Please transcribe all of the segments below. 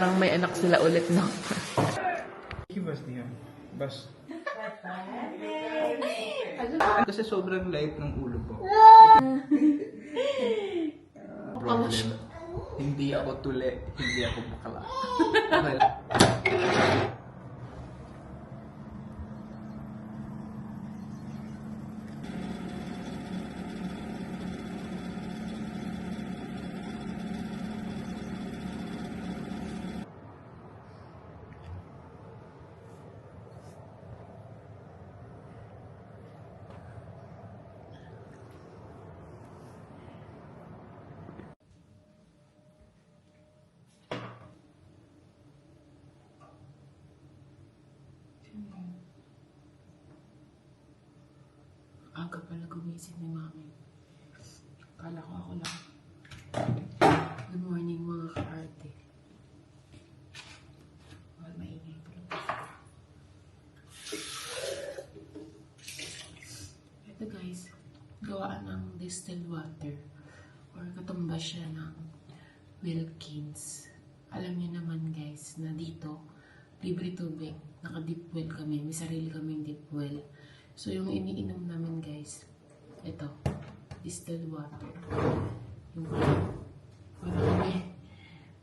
Parang may anak sila ulit, no? Bas niya. Bas. Kasi sobrang light ng ulo ko. Problem. Hindi ako tuli. Hindi ako bakla. Aga pala gumising ni Mami. Kala ko ako lang. Good morning mga ka-arte. Well, maingay pala. Ito guys, gawaan ng distilled water or katumbas siya ng Wilkins. Alam niyo naman guys na dito, libre tubig. Naka-deep well kami. May sarili kaming deep well. So, yung iniinom namin guys, ito, distilled water. Yung para kami,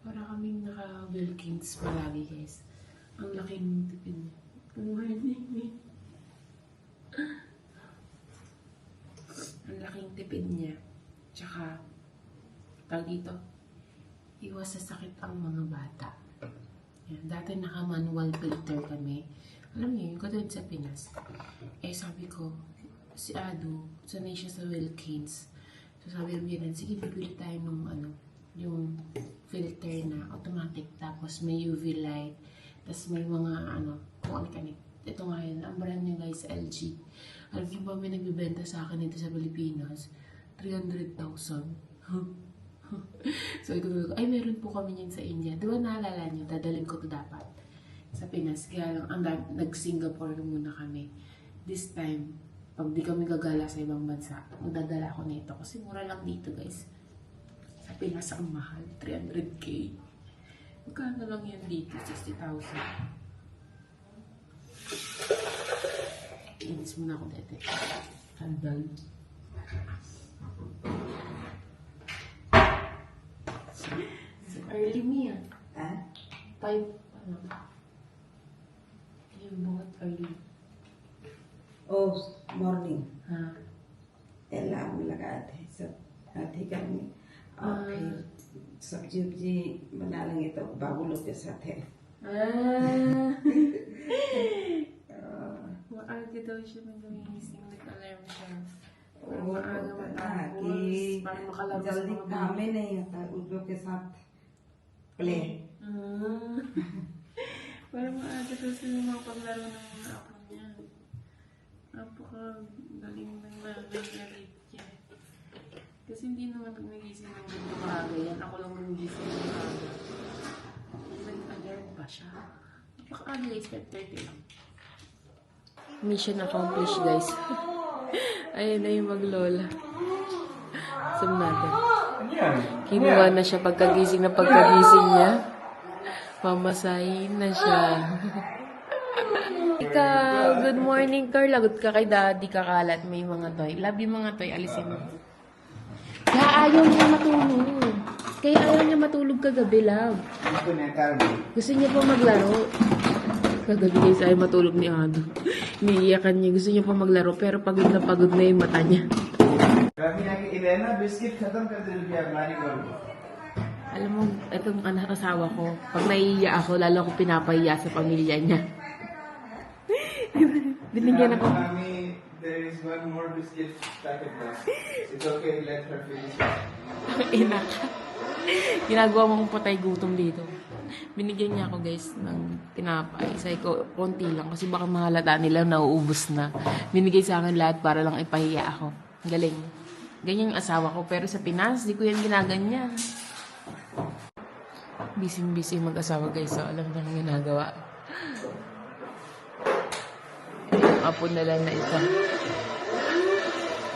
para kaming naka-Wilkins palagi guys. Ang laking tipid niya. Good morning. Ang laking tipid niya. Tsaka, tag dito, iwas sa sakit ang mga bata. Yan. Dati naka-manual filter kami. Alam niyo, yung katulad sa Pinas. Eh, sabi ko, si Ado, sanay siya sa Wilkins. So, sabi ng biyanan, sige, bibili tayo ng ano, yung filter na automatic. Tapos, may UV light. Tapos, may mga ano, kung ano. Ito nga yun, ang brand niya guys, LG. Alam niyo ba, may nagbibenta sa akin dito sa Pilipinas, 300,000. so, ito ko, ay, meron po kami yan sa India. Di ba naalala niyo, dadalhin ko to dapat sa Pinas. Kaya lang, ang nag-Singapore muna kami. This time, pag di kami gagala sa ibang bansa, magdadala ako nito. Kasi mura lang dito, guys. Sa Pinas, ang mahal. 300k. Magkano lang yan dito? 60,000. Inis muna ako dito. Handal. Early ah. Ha? Five, ano? Yung buhat early. Oh, morning. Ha? Alarm लगाए थे सब अथी करेंगे और हाँ। फिर सब्ज़ी उब्जी बना लेंगे तो बाबू लोग के साथ है Ah! वो होता है. कि जल्दी काम ही नहीं होता उन लोग के साथ play Ah. Para maaga daw sila makapaglaro ng mga apo niya. Napaka-galing ng nanay na Lydia. Kasi hindi naman nagising ng ganito maaga yan. Ako lang nagising ng maaga. Nag-alarm pa siya. Napaka-aga guys, 5.30 lang. Mission accomplished guys. Ayun na yung maglola. Sum natin. Kinuha na siya pagkagising na pagkagising niya. Mamasahin na siya. Ikaw, good morning, Carl. Lagot ka kay daddy kakalat. May mga toy. Love you mga toy. Alisin mo. Kaya ayaw niya matulog. Kaya ayaw niya matulog kagabi, love. Gusto niya pa maglaro. Kagabi guys ayaw matulog ni Ado. Iniiyakan niya. Gusto niya pa maglaro pero pagod na pagod na yung mata niya. Kami ang Elena, biscuit khatam kar de rupiya, blani Alam mo, itong ah, anak asawa ko, pag naiiya ako, lalo ako pinapahiya sa pamilya niya. Binigyan ako. Kami, there is one more biscuit packet left. It's okay, let her finish it. Ina ka. Ginagawa mong patay gutom dito. Binigyan niya ako guys ng tinapay. Say ko, konti lang kasi baka mahalata nila nauubos na. Binigay sa akin lahat para lang ipahiya ako. Galing. Ganyan asawa ko. Pero sa Pinas, di ko yan ginaganyan. Busy-busy mag-asawa guys. So, alam ang ginagawa. Yung apo na ito.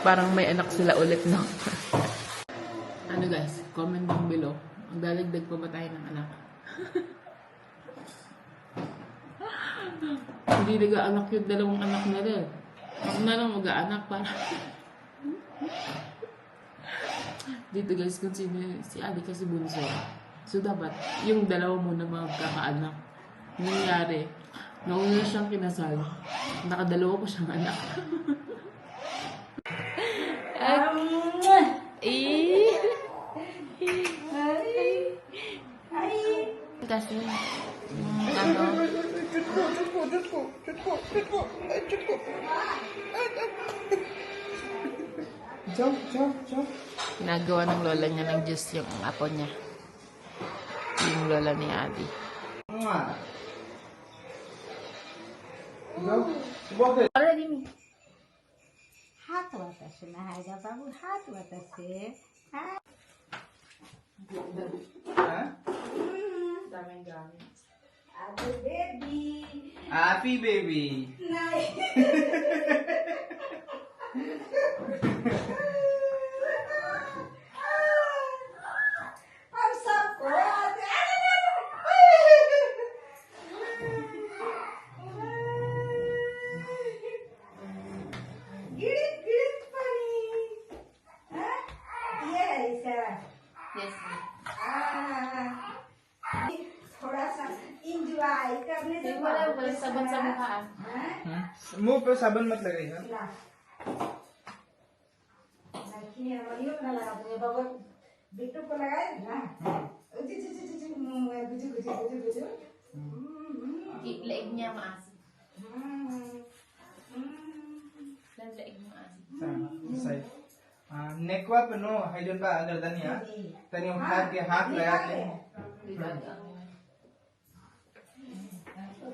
Parang may anak sila ulit, no? ano guys, comment down below. Magdalagdag pa ba tayo ng anak? Hindi nag-aanak yung dalawang anak na rin. Ako na lang mag-aanak para... Dito guys, kung sino si Ali kasi bunso. So dapat, yung dalawa muna magkakaanak. Nangyari, nauna siyang kinasal. Nakadalawa ko siyang anak. eh! Kasi, yung ano, Jump, jump, jump. Ginagawa ng lola niya ng juice yung apo niya. Yung lola ni Abby. Already me. Hot water. Nahaga babu. Hot water. Ah. Ha? Ha? Daming gamit. Happy baby. Happy baby. Nice. उजी, मुंह में गुजु, गुजु, गुजु, गुजु। हम्म, I- Laig niya maasim. Hmm, hmm. Lang laig mo maasim. सही नेकवा पे नो हाइजन बा अगर दनिया तनी हम हाथ के हाथ लगा के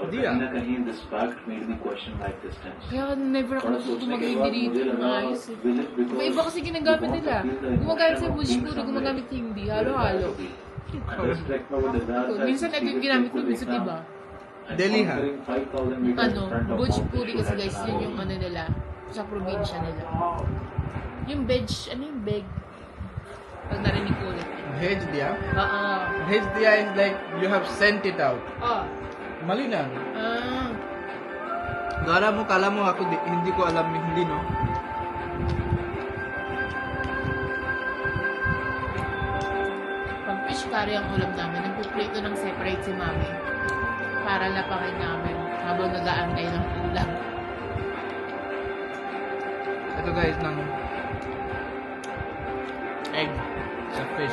Hindi ah. Kahin this fact made me question life distance. Kaya never ako natuto mag-hindi dito ng ayos eh. Iba iba kasi ginagamit nila. Gumagamit sa Bujikuro, gumagamit hindi. Halo-halo. Minsan ito yung ginamit ko, minsan iba. Delhi ha? Ano, Bujikuri kasi guys, yun yung ano nila, sa probinsya nila. Yung veg, ano yung veg? Pag narinig ko ulit. Hejdia? Oo. Hejdia is like, you have sent it out. Oo mali na Ah. gara mo kala mo ako di- hindi ko alam hindi no Pag fish curry ang ulam namin, nagpiprito ng separate si mami. Para lapakin namin habang nag-aantay ng ulam. ito guys ng egg sa fish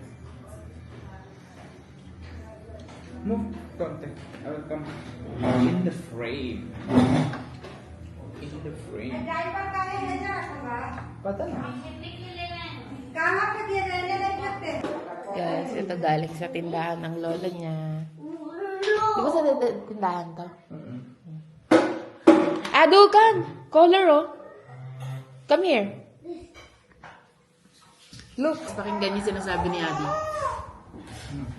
Move, contact. I will come in the frame. In the frame. Driver का है है जरा होगा पता ना कहाँ पे दिए रहने नहीं सकते Guys, ito galing sa tindahan ng lola niya. Di ba sa t- tindahan to? Adukan! Color oh! Come here. Look! Pakinggan niyo sinasabi ni Adi.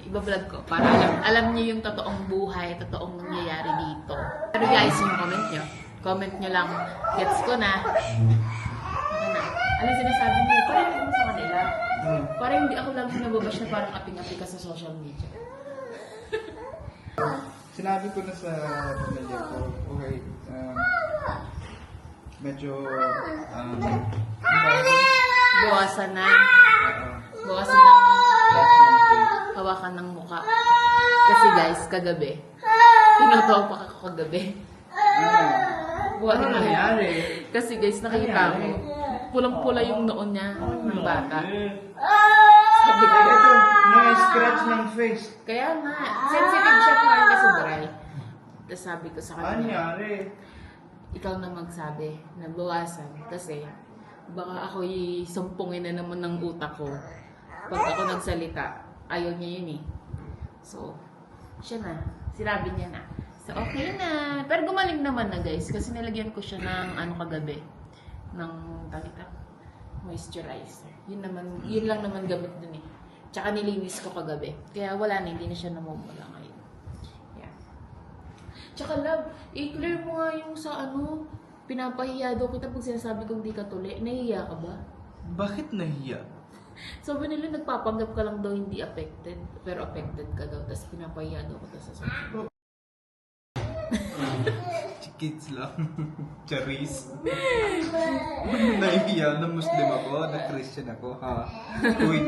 Iba-vlog ko para alam, alam niyo yung totoong buhay, totoong nangyayari dito. Pero guys, yung comment niyo, comment niyo lang, gets ko na. Ano na? Ano sinasabi niyo? Parang ako sa kanila. Parang hindi ako lagi nababash na parang aping-api ka sa social media. Sinabi ko na sa pamilya ko, okay, um, medyo, um, Bawasan na. Bawasan face. Hawakan ng muka. Kasi guys, kagabi, tinatawa pa ako kagabi. Wala Ano na. nangyari? Kasi guys, nakita ko, pulang-pula yung noon niya, ng bata. Sabi ko, Ito, na-scratch ng face. kaya nga, sensitive siya kumain kasi dry. Tapos sabi ko sa Ano kanya, nangyari? ikaw na magsabi na bawasan kasi baka ako sumpungin na naman ng utak ko. Pag ako nagsalita, ayaw niya yun eh. So, siya na. Sinabi niya na. So, okay na. Pero gumaling naman na guys kasi nilagyan ko siya ng ano kagabi. Ng talita moisturizer. Yun naman, yun lang naman gamit dun eh. Tsaka nilinis ko kagabi. Kaya wala na, hindi na siya namumula ngayon. Yeah. Tsaka love, i-clear mo nga yung sa ano, pinapahiya daw kita pag sinasabi kong di ka tuli. Nahiya ka ba? Bakit nahiya? Sabi nila nagpapanggap ka lang daw hindi affected, pero affected ka daw, tapos pinapahiya daw kita sa social. Kids lang. Charis. Nahiya na Muslim ako, na Christian ako, ha? Uy,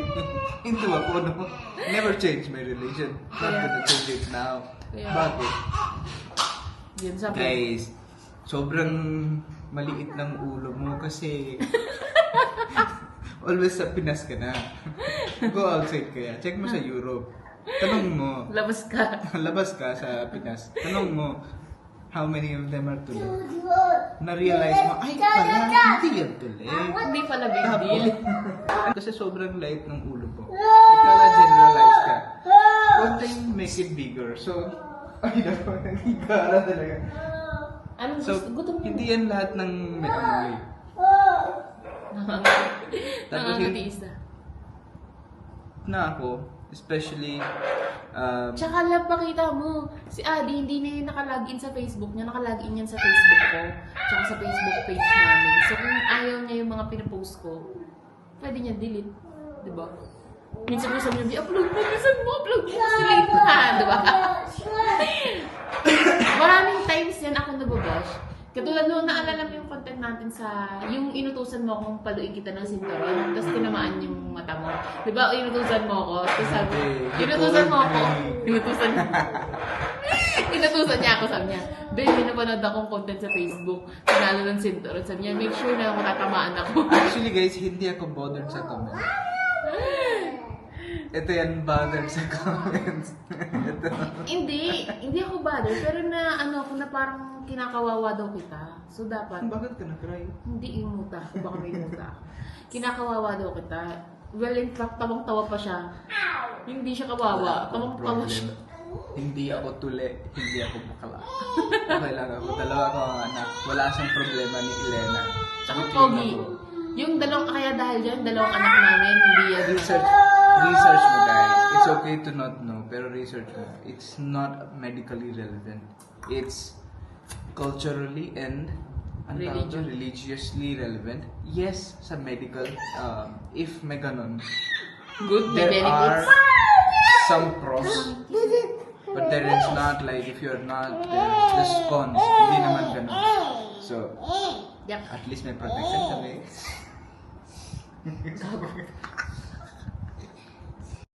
Hindu ako, no? Never change my religion. Not gonna change it now. Kaya- Bakit? Yun sabi. Guys, sobrang maliit ng ulo mo kasi always sa Pinas ka na. Go outside kaya. Check mo sa Europe. Tanong mo. Labas ka. Labas ka sa Pinas. Tanong mo, how many of them are tuloy? Na-realize mo, ay pala, hindi yan tuloy. Hindi pala big deal. Kasi sobrang light ng ulo mo. Ikala generalize ka. Konting make it bigger. So, ay naku, nagigara talaga. Anong So, gusto? Gutom hindi yan lahat ng may amoy. Tapos yun- Nangangatiis na. Na ako, especially, um, Tsaka love, pakita mo. Si Adi, hindi na yun nakalagin sa Facebook niya. Nakalagin yan sa Facebook ko. Tsaka sa Facebook page namin. So, kung ayaw niya yung mga pinapost ko, pwede niya delete. Diba? Minsan ko sabi niya, upload mo, minsan mo, upload mo, kasi late na, diba? Maraming times yan ako nababash. Katulad noon, naalala mo yung content natin sa, yung inutusan mo akong paluin kita ng sinturon, tapos tinamaan yung mata mo. Di ba, inutusan mo ako, tapos sabi, Hindi. inutusan mo ako, inutusan Inutusan niya ako, sabi niya, Be, may napanood akong content sa Facebook, panalo ng sinturon. Sabi niya, make sure na matatamaan ako. actually guys, hindi ako bothered sa comment. Ito yan bothered sa comments. Ito. hindi, hindi ako bother, pero na ano ako na parang kinakawawa daw kita. So dapat, Bakit ka na-cry? Hindi imuta. Baka may imuta. Kinakawawa daw kita. Well, in fact, tawang-tawa pa siya. Hindi siya kawawa. Tawang-tawa siya. Hindi ako tuli, hindi ako bakla. Okay lang ako. Dalawa ko ang anak. Wala siyang problema ni Elena. Tsaka pogi. Yung dalawang, kaya dahil dyan, dalawang anak namin, hindi yan. Research, research mo guys. It's okay to not know, pero research mo. It's not medically relevant. It's culturally and ang tawag doon, religiously relevant. Yes, sa medical, um, if may ganun, Good, there are benefits. some pros, but there is not like if you're not, there's just cons. Hindi naman ganun. So, Yep. at least may protection kami.